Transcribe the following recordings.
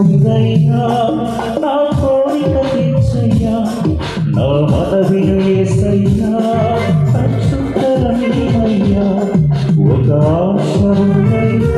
అంశ నా కోరిక తీర్చయ్యా. నా మనవి ఒక ఆశ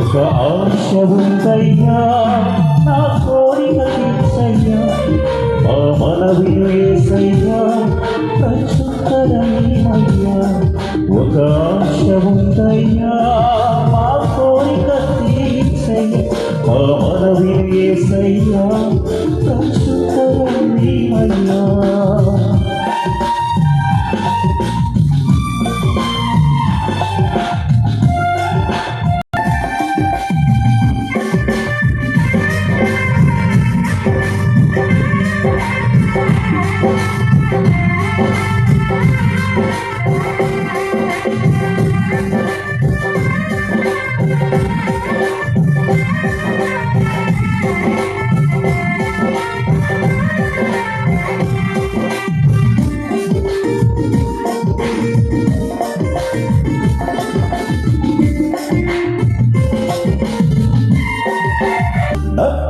ఒక ఆశ ఉందయ్యా నా కోరిక తీసయ్యా మా మనవి వేసయ్యా ప్రచుత్తరమేమయ్యా ఒక ఆశ ఉందయ్యా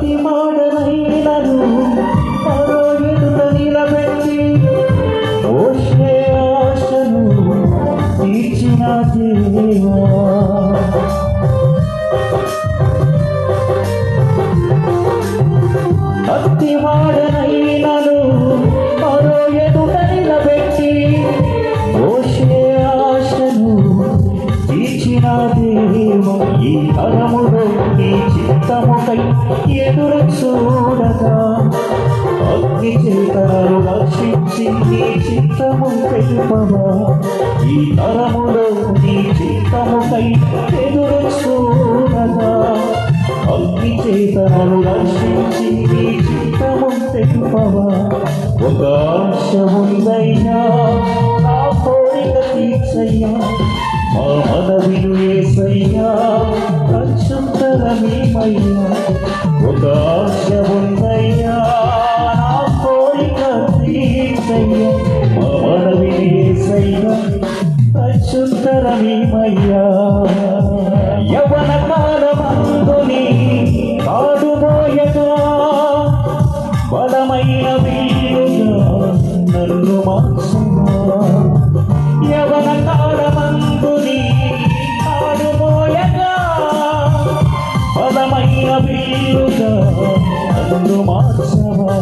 你妈 చిత్తముకై ఎదురు చూడగా అగ్ని చేతను రక్షించి నీ చిత్తము తెలుపవా ఈ తరములో నీ చిత్తముకై ఎదురు చూడగా అగ్ని చేతను రక్షించి నీ చిత్తము తెలుపవా ఒక ఆశ ఉందయ్యా తీర్చయ్యా మా మనవిలు ఏసయ్యా. అచ్యుతరమేమయ్యా ఒక ఆశ ఉందయ్యా. నా కోరిక తీర్చయ్యా. మా ఏసయ్యా. వీరుగా నన్ను మార్చవా?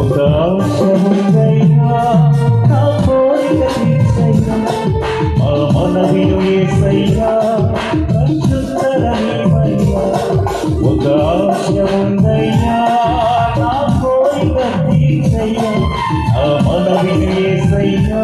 ఒక అవసరముందయ్యా నా కోరిక తీసయ్యా మా మనవిలు ఏసయ్యా ప్రత్యుత్తరమేమయ్యా ఒక అవసరముందయ్యా నా కోరిక తీసయ్యా నా మనవిలు ఏసయ్యా.